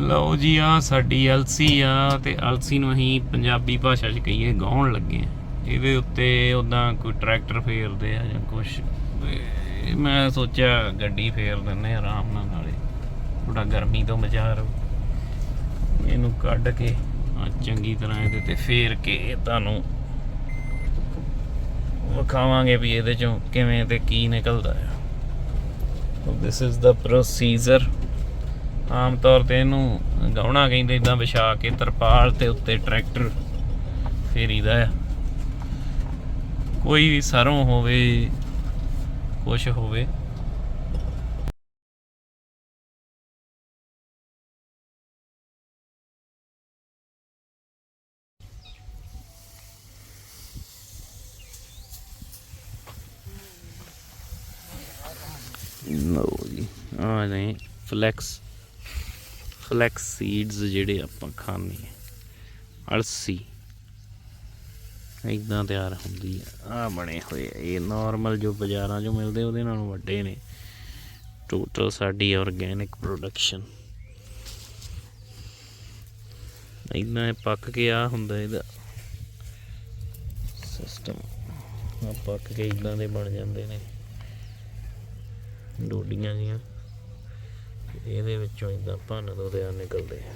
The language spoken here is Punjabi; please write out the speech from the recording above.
ਲਓ ਜੀ ਆ ਸਾਡੀ ਐਲਸੀ ਆ ਤੇ ਅਲਸੀ ਨੂੰ ਅਸੀਂ ਪੰਜਾਬੀ ਭਾਸ਼ਾ 'ਚ ਕਹੀਏ ਗਾਉਣ ਲੱਗੇ ਆ। ਇਹਦੇ ਉੱਤੇ ਉਦਾਂ ਕੋਈ ਟਰੈਕਟਰ ਫੇਰਦੇ ਆ ਜਾਂ ਕੁਝ ਮੈਂ ਸੋਚਿਆ ਗੱਡੀ ਫੇਰ ਦਿੰਨੇ ਆਰਾਮ ਨਾਲ ਨਾਲੇ। ਥੋੜਾ ਗਰਮੀ ਤੋਂ ਬਚਾ ਰਹੋ। ਇਹਨੂੰ ਕੱਢ ਕੇ ਚੰਗੀ ਤਰ੍ਹਾਂ ਇਹਦੇ ਤੇ ਫੇਰ ਕੇ ਤੁਹਾਨੂੰ ਵਿਖਾਵਾਂਗੇ ਵੀ ਇਹਦੇ ਚੋਂ ਕਿਵੇਂ ਤੇ ਕੀ ਨਿਕਲਦਾ ਆ। ਦਿਸ ਇਜ਼ ਦਾ ਪ੍ਰੋਸੀਜਰ ਆਮ ਤੌਰ ਤੇ ਇਹਨੂੰ ਗਾਉਣਾ ਕਹਿੰਦੇ ਇਦਾਂ ਵਿਛਾ ਕੇ ਤਰਪਾਲ ਤੇ ਉੱਤੇ ਟਰੈਕਟਰ ਫੇਰੀਦਾ ਆ। ਕੋਈ ਵੀ ਸਰੋਂ ਹੋਵੇ ਕੁਛ ਹੋਵੇ। ਲੋ ਜੀ। ਆ ਨੇ ਫਲੈਕਸ। ਫਲੈਕਸ ਸੀਡਸ ਜਿਹੜੇ ਆਪਾਂ ਖਾਂਦੇ ਅਲਸੀ। ਇਦਾਂ ਤਿਆਰ ਹੁੰਦੀ ਆ। ਆ ਬਣੇ ਹੋਏ ਆ। ਇਹ ਨਾਰਮਲ ਜੋ ਬਾਜ਼ਾਰਾਂ 'ਚੋਂ ਮਿਲਦੇ, ਉਹਦੇ ਨਾਲੋਂ ਵੱਡੇ ਨੇ। ਟੋਟਲ ਸਾਡੀ ਆਰਗੇਨਿਕ ਪ੍ਰੋਡਕਸ਼ਨ ਇਦਾਂ ਇਹ ਪੱਕ ਕੇ ਆ ਹੁੰਦਾ ਇਹਦਾ। ਸਿਸਟਮ ਆ ਪੱਕ ਕੇ ਇਦਾਂ ਦੇ ਬਣ ਜਾਂਦੇ ਨੇ। ਡੋਡੀਆਂ ਜੀਆਂ। ਇਹਦੇ ਵਿੱਚੋਂ ਇਦਾਂ ਭੰਨ ਦੋ ਤੇ ਨਿਕਲਦੇ ਆ।